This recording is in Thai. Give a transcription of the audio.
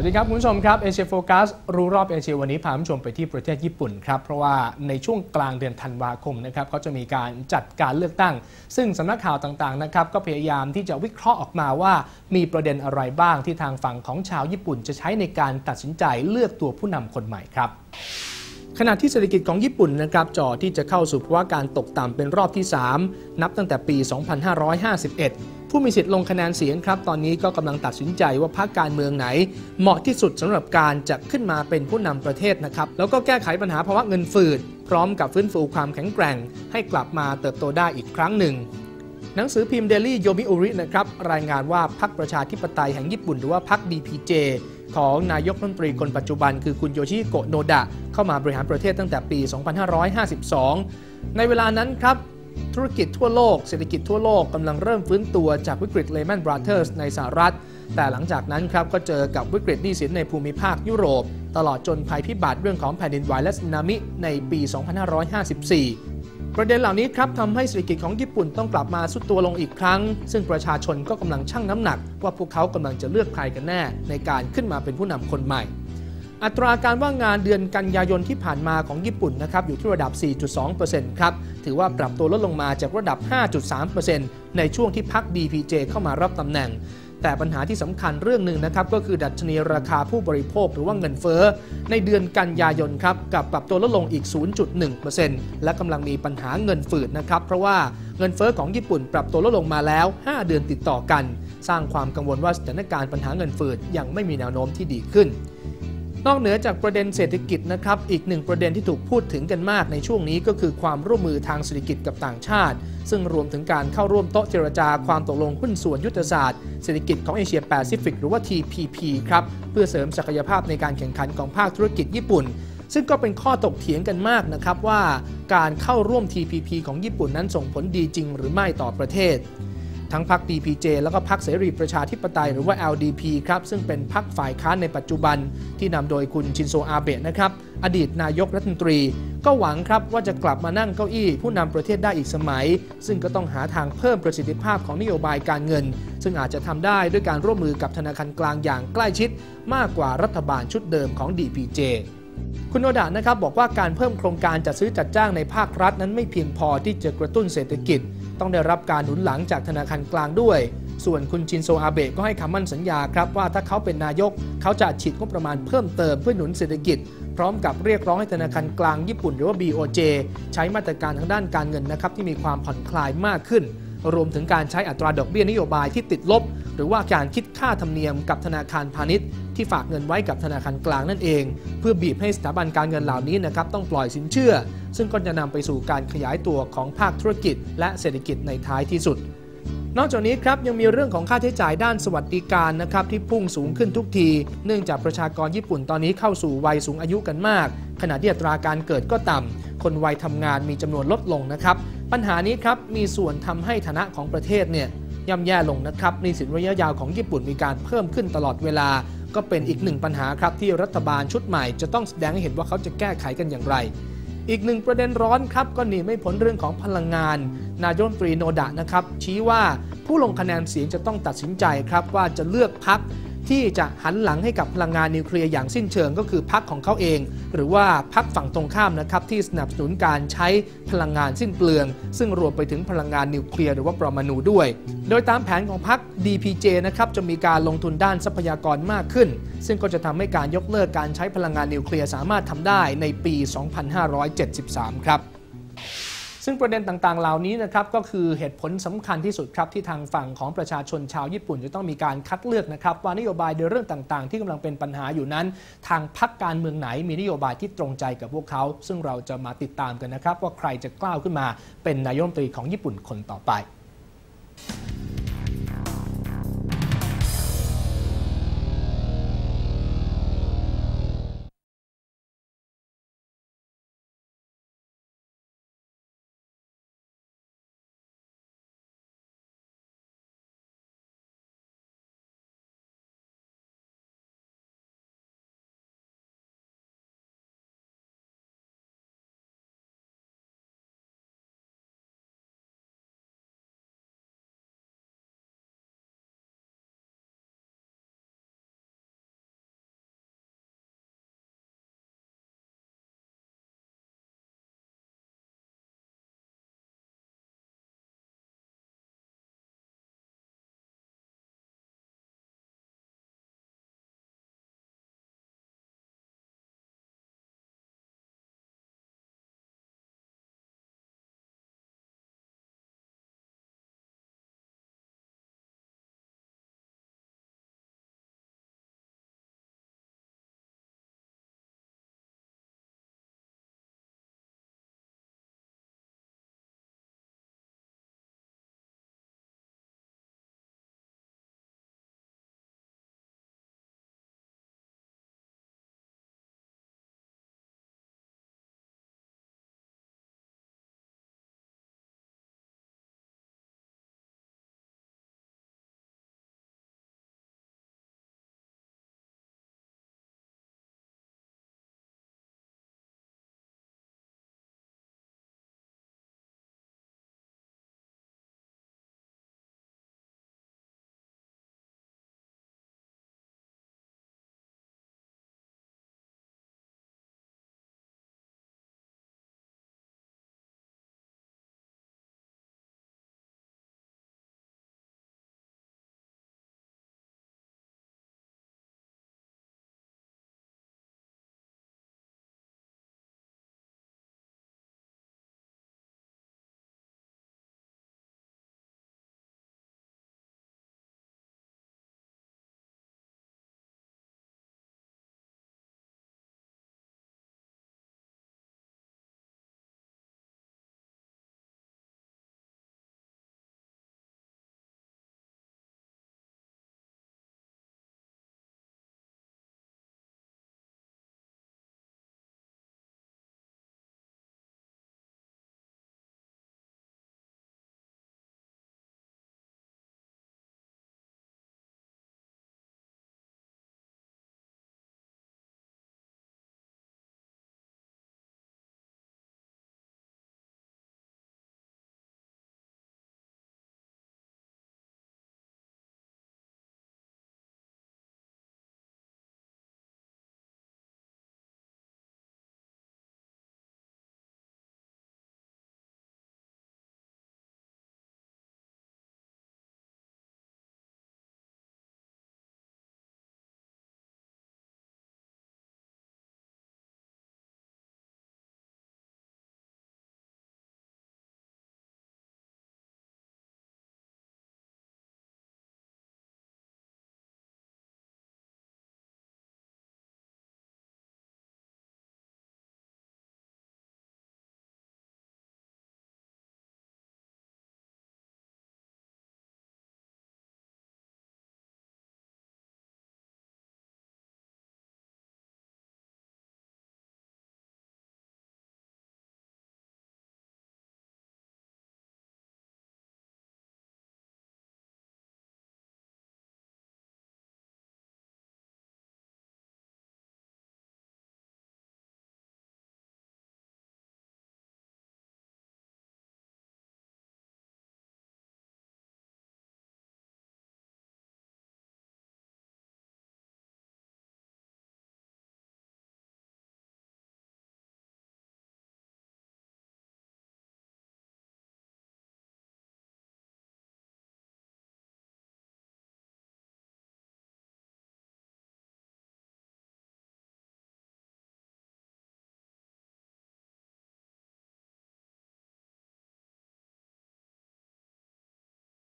วัสดีครับ คุณผู้ชมครับเอเชียโฟกัสรู้รอบเอเชียวันนี้พาคุณผู้ชมไปที่ประเทศญี่ปุ่นครับ เพราะว่าในช่วงกลางเดือนธันวาคมนะครับก็จะมีการจัดการเลือกตั้ง ซึ่งสำนักข่าวต่างๆนะครับก็พยายามที่จะวิเคราะห์ออกมาว่า มีประเด็นอะไรบ้างที่ทางฝั่งของชาวญี่ปุ่นจะใช้ในการตัดสินใจเลือกตัวผู้นำคนใหม่ครับ ขณะที่เศรษฐกิจของญี่ปุ่นนะครับจ่อที่จะเข้าสู่ภาวะการตกต่ำเป็นรอบที่ 3 นับตั้งแต่ปี 2551 ผู้มีสิทธิ์ลงคะแนนเสียงครับ ตอนนี้ก็กำลังตัดสินใจว่าพรรคการเมืองไหน เหมาะที่สุดสำหรับการจะขึ้นมาเป็นผู้นำประเทศนะครับแล้วก็แก้ไขปัญหาภาวะเงินฝืด พร้อมกับฟื้นฟูความแข็งแกร่ง ให้กลับมาเติบโตได้อีกครั้งหนึ่งหนังสือพิมพ์เดลี่โยมิอุรินะครับรายงานว่าพรรคประชาธิปไตยแห่งญี่ปุ่นหรือว่าพรรค DPJ ของนายกรัฐมนตรีคนปัจจุบัน คือคุณโยชิโกะโนดะ เข้ามาบริหารประเทศตั้งแต่ปี 2552 ในเวลานั้นครับ ธุรกิจทั่วโลก เศรษฐกิจทั่วโลกกำลังเริ่มฟื้นตัวจากวิกฤต Lehman Brothers ในสหรัฐ แต่หลังจากนั้นครับก็เจอกับวิกฤตหนี้สินในภูมิภาคยุโรป ตลอดจนภัยพิบัติเรื่องของแผ่นดินไหวและสึนามิในปี 2554 ประเด็นเหล่านี้ครับทำให้เศรษฐกิจของญี่ปุ่นต้องกลับมาสุดตัวลงอีกครั้ง ซึ่งประชาชนก็กำลังชั่งน้ำหนัก ว่าพวกเขากำลังจะเลือกใครกันแน่ ในการขึ้นมาเป็นผู้นำคนใหม่ อัตราการว่างงานเดือนกันยายนที่ผ่านมาของญี่ปุ่นนะครับอยู่ที่ระดับ 4.2%ครับ ถือว่าปรับตัวลดลงมาจากระดับ 5.3%ในช่วงที่พัก DPJ เข้ามารับตำแหน่ง แต่ปัญหาที่สำคัญเรื่องหนึ่งนะครับก็คือดัชนีราคาผู้บริโภคหรือว่าเงินเฟ้อในเดือนกันยายนครับกับปรับตัวลดลงอีก 0.1%และกำลังมีปัญหาเงินฝืดนะครับเพราะว่าเงินเฟ้อของญี่ปุ่นปรับตัวลดลงมาแล้ว 5 เดือนติดต่อกัน สร้างความกังวลว่าสถานการณ์ปัญหาเงินฝืดยังไม่มีแนวโน้มที่ดีขึ้น นอกเหนือจากประเด็นเศรษฐกิจนะครับ อีกหนึ่งประเด็นที่ถูกพูดถึงกันมากในช่วงนี้ก็คือความร่วมมือทางเศรษฐกิจกับต่างชาติ ซึ่งรวมถึงการเข้าร่วมโต๊ะเจรจาความตกลงหุ้นส่วนยุทธศาสตร์เศรษฐกิจของเอเชียแปซิฟิกหรือว่า TPP ครับ เพื่อเสริมศักยภาพในการแข่งขันของภาคธุรกิจญี่ปุ่น ซึ่งก็เป็นข้อตกเถียงกันมากนะครับว่า การเข้าร่วม TPP ของญี่ปุ่นนั้นส่งผลดีจริง หรือไม่ต่อประเทศ ทั้งพรรค DPJ แล้วก็พรรคเสรีประชาธิปไตยหรือว่า LDP ครับซึ่งเป็นพรรคฝ่ายค้านในปัจจุบันที่นำโดยคุณชินโซอาเบะนะครับอดีตนายกรัฐมนตรี ก็หวังครับว่าจะกลับมานั่งเก้าอี้ผู้นำประเทศได้อีกสมัย ซึ่งก็ต้องหาทางเพิ่มประสิทธิภาพของนโยบายการเงิน ซึ่งอาจจะทำได้ด้วยการร่วมมือกับธนาคารกลางอย่างใกล้ชิด มากกว่ารัฐบาลชุดเดิมของ DPJ คุณโนดะนะครับบอกว่าการเพิ่มโครงการจัดซื้อจัดจ้างในภาครัฐนั้นไม่เพียงพอที่จะกระตุ้นเศรษฐกิจ ต้องได้รับการหนุนหลังจากธนาคารกลางด้วย ส่วนคุณชินโซอาเบะก็ให้คำมั่นสัญญาครับว่าถ้าเขาเป็นนายก เขาจะฉีดงบประมาณเพิ่มเติมเพื่อหนุนเศรษฐกิจ พร้อมกับเรียกร้องให้ธนาคารกลางญี่ปุ่นหรือว่า BOJ ใช้มาตรการทางด้านการเงินนะครับที่มีความผ่อนคลายมากขึ้น รวมถึงการใช้อัตราดอกเบี้ยนโยบายที่ติดลบ หรือว่าการคิดค่าธรรมเนียมกับธนาคารพาณิชย์ที่ฝากเงินไว้กับธนาคารกลางนั่นเอง เพื่อบีบให้สถาบันการเงินเหล่านี้นะครับต้องปล่อยสินเชื่อ ซึ่งก็จะนำไปสู่การขยายตัวของภาคธุรกิจ และเศรษฐกิจในท้ายที่สุด นอกจากนี้ครับยังมีเรื่องของค่าใช้จ่ายด้านสวัสดิการนะครับที่พุ่งสูงขึ้นทุกที เนื่องจากประชากรญี่ปุ่นตอนนี้เข้าสู่วัยสูงอายุกันมาก ขณะที่อัตราการเกิดก็ต่ำคนวัยทำงานมีจำนวนลดลงนะครับปัญหานี้ครับมีส่วนทำให้ฐานะของประเทศเนี่ยย่ำแย่ลงนะครับหนี้สินระยะยาวของญี่ปุ่นมีการเพิ่มขึ้นตลอดเวลา ก็เป็นอีกหนึ่งปัญหาครับที่รัฐบาลชุดใหม่จะต้องแสดงให้เห็นว่าเขาจะแก้ไขกันอย่างไร อีกหนึ่งประเด็นร้อนครับก็หนีไม่พ้นเรื่องของพลังงาน นายมนตรีโนดะนะครับชี้ว่าผู้ลงคะแนนเสียงจะต้องตัดสินใจครับว่าจะเลือกพัก ที่จะหันหลังให้กับพลังงานนิวเคลียร์อย่างสิ้นเชิงก็คือพักของเขาเอง หรือว่าพักฝั่งตรงข้ามนะครับที่สนับสนุนการใช้พลังงานสิ้นเปลือง ซึ่งรวมไปถึงพลังงานนิวเคลียร์หรือว่าปรมาณูด้วย โดยตามแผนของพัก DPJ นะครับจะมีการลงทุนด้านทรัพยากรมากขึ้น ซึ่งก็จะทำให้การยกเลิกการใช้พลังงานนิวเคลียร์สามารถทำได้ในปี 2573 ครับ ซึ่งประเด็นต่างๆ เหล่านี้นะครับก็คือเหตุผลสำคัญที่สุดครับที่ทางฝั่งของประชาชนชาวญี่ปุ่นจะต้องมีการคัดเลือกนะครับว่านโยบายในเรื่องต่างๆ ที่กำลังเป็นปัญหาอยู่นั้น ทางพรรคการเมืองไหนมีนโยบายที่ตรงใจกับพวกเขา ซึ่งเราจะมาติดตามกันนะครับว่าใครจะกล้าขึ้นมาเป็นนายกรัฐมนตรีของญี่ปุ่นคนต่อไป